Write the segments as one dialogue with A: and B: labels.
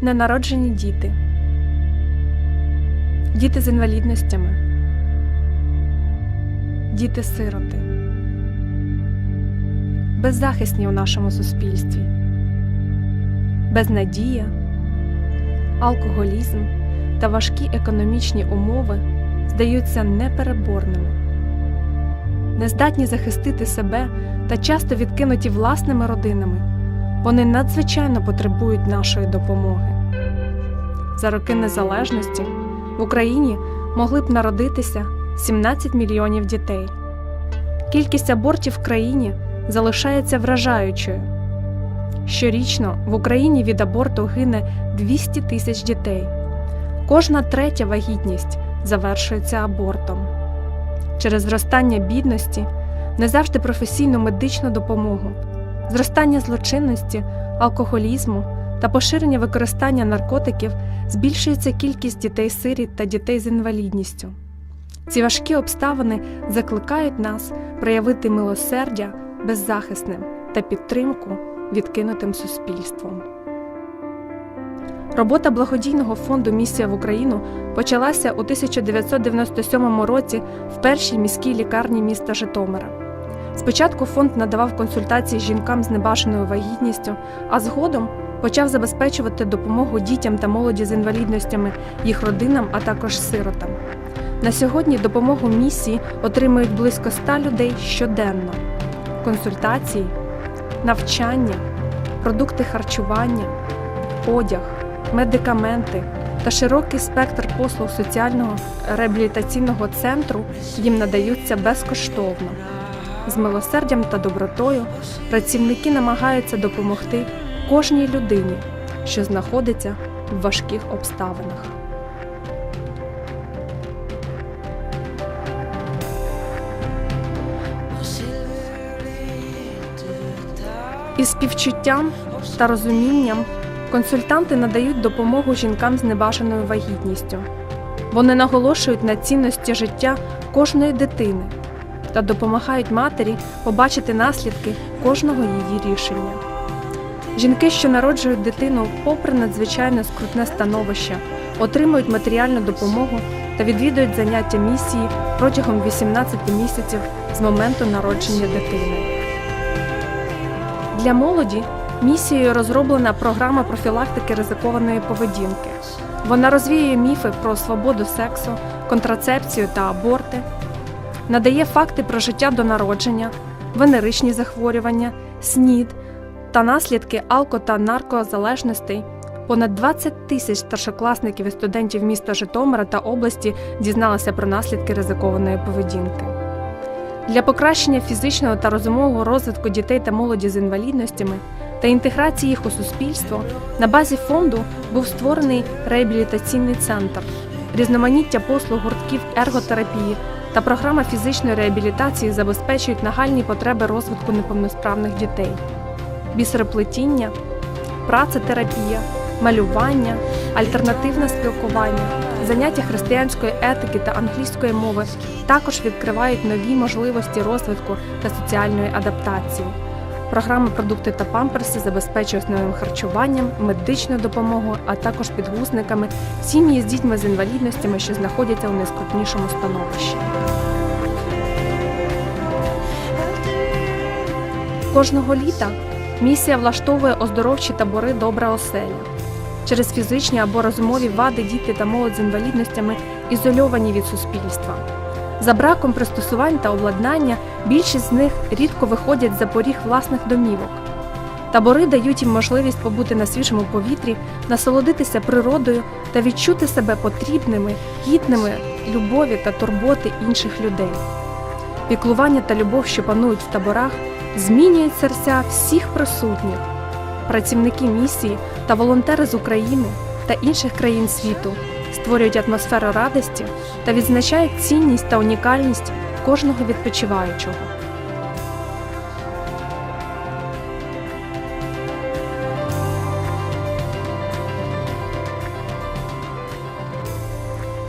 A: Ненароджені діти, діти з інвалідностями, діти-сироти, беззахисні у нашому суспільстві, безнадія, алкоголізм та важкі економічні умови здаються непереборними, нездатні захистити себе та часто відкинуті власними родинами. Вони надзвичайно потребують нашої допомоги. За роки незалежності в Україні могли б народитися 17 мільйонів дітей. Кількість абортів в країні залишається вражаючою. Щорічно в Україні від аборту гине 200 тисяч дітей. Кожна третя вагітність завершується абортом. Через зростання бідності, не завжди професійну медичну допомогу, зростання злочинності, алкоголізму та поширення використання наркотиків збільшується кількість дітей-сиріт та дітей з інвалідністю. Ці важкі обставини закликають нас проявити милосердя беззахисним та підтримку відкинутим суспільством. Робота благодійного фонду Місія в Україну почалася у 1997 році в першій міській лікарні міста Житомира. Спочатку фонд надавав консультації жінкам з небажаною вагітністю, а згодом почав забезпечувати допомогу дітям та молоді з інвалідностями, їх родинам, а також сиротам. На сьогодні допомогу місії отримують близько 100 людей щоденно. Консультації, навчання, продукти харчування, одяг, медикаменти та широкий спектр послуг соціального реабілітаційного центру їм надаються безкоштовно. З милосердям та добротою працівники намагаються допомогти кожній людині, що знаходиться в важких обставинах. Із співчуттям та розумінням консультанти надають допомогу жінкам з небажаною вагітністю. Вони наголошують на цінності життя кожної дитини та допомагають матері побачити наслідки кожного її рішення. Жінки, що народжують дитину попри надзвичайно скрутне становище, отримують матеріальну допомогу та відвідують заняття місії протягом 18 місяців з моменту народження дитини. Для молоді місією розроблена програма профілактики ризикованої поведінки. Вона розвіює міфи про свободу сексу, контрацепцію та аборти, надає факти про життя до народження, венеричні захворювання, СНІД та наслідки алко та наркозалежностей. Понад 20 тисяч старшокласників і студентів міста Житомира та області дізналися про наслідки ризикованої поведінки. Для покращення фізичного та розумового розвитку дітей та молоді з інвалідностями та інтеграції їх у суспільство на базі фонду був створений реабілітаційний центр, різноманіття послуг гуртків ерготерапії та програма фізичної реабілітації забезпечують нагальні потреби розвитку неповносправних дітей, бісероплетіння, працетерапія, малювання, альтернативне спілкування, заняття християнської етики та англійської мови також відкривають нові можливості розвитку та соціальної адаптації. Програма продукти та памперси забезпечує основним харчуванням, медичною допомогою, а також підгузниками сім'ї з дітьми з інвалідностями, що знаходяться у найскрутнішому становищі. Кожного літа місія влаштовує оздоровчі табори Добра оселя. Через фізичні або розумові вади діти та молодь з інвалідностями ізольовані від суспільства. За браком пристосувань та обладнання більшість з них рідко виходять за поріг власних домівок. Табори дають їм можливість побути на свіжому повітрі, насолодитися природою та відчути себе потрібними, гідними любові та турботи інших людей. Піклування та любов, що панують в таборах, змінюють серця всіх присутніх. Працівники місії та волонтери з України та інших країн світу створюють атмосферу радості та відзначають цінність та унікальність кожного відпочиваючого.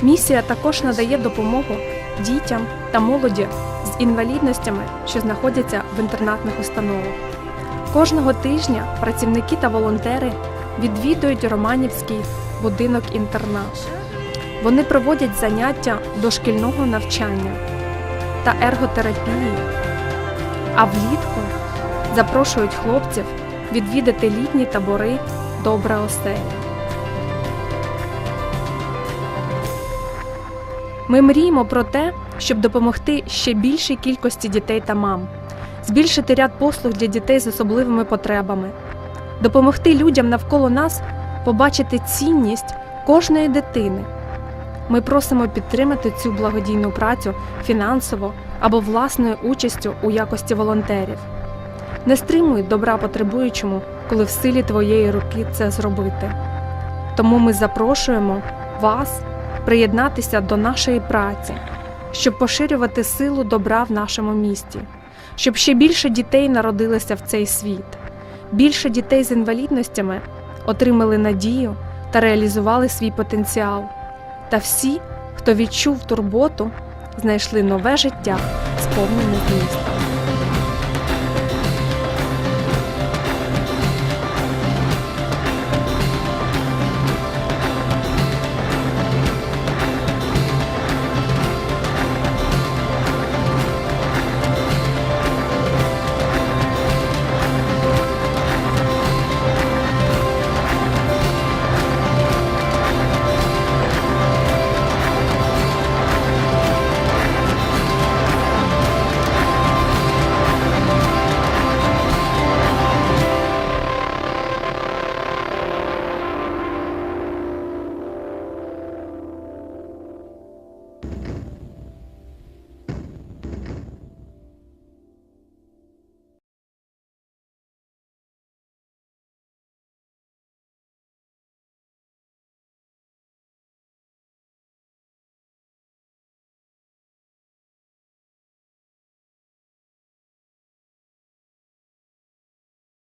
A: Місія також надає допомогу дітям та молоді з інвалідностями, що знаходяться в інтернатних установах. Кожного тижня працівники та волонтери відвідують Романівський будинок-інтернат. Вони проводять заняття дошкільного навчання та ерготерапії, а влітку запрошують хлопців відвідати літні табори Добра оселя. Ми мріємо про те, щоб допомогти ще більшій кількості дітей та мам, збільшити ряд послуг для дітей з особливими потребами, допомогти людям навколо нас побачити цінність кожної дитини. Ми просимо підтримати цю благодійну працю фінансово або власною участю у якості волонтерів. Не стримуй добра потребуючому, коли в силі твоєї руки це зробити. Тому ми запрошуємо вас приєднатися до нашої праці, щоб поширювати силу добра в нашому місті, щоб ще більше дітей народилося в цей світ, більше дітей з інвалідностями отримали надію та реалізували свій потенціал. Та всі, хто відчув турботу, знайшли нове життя, сповнене змістом.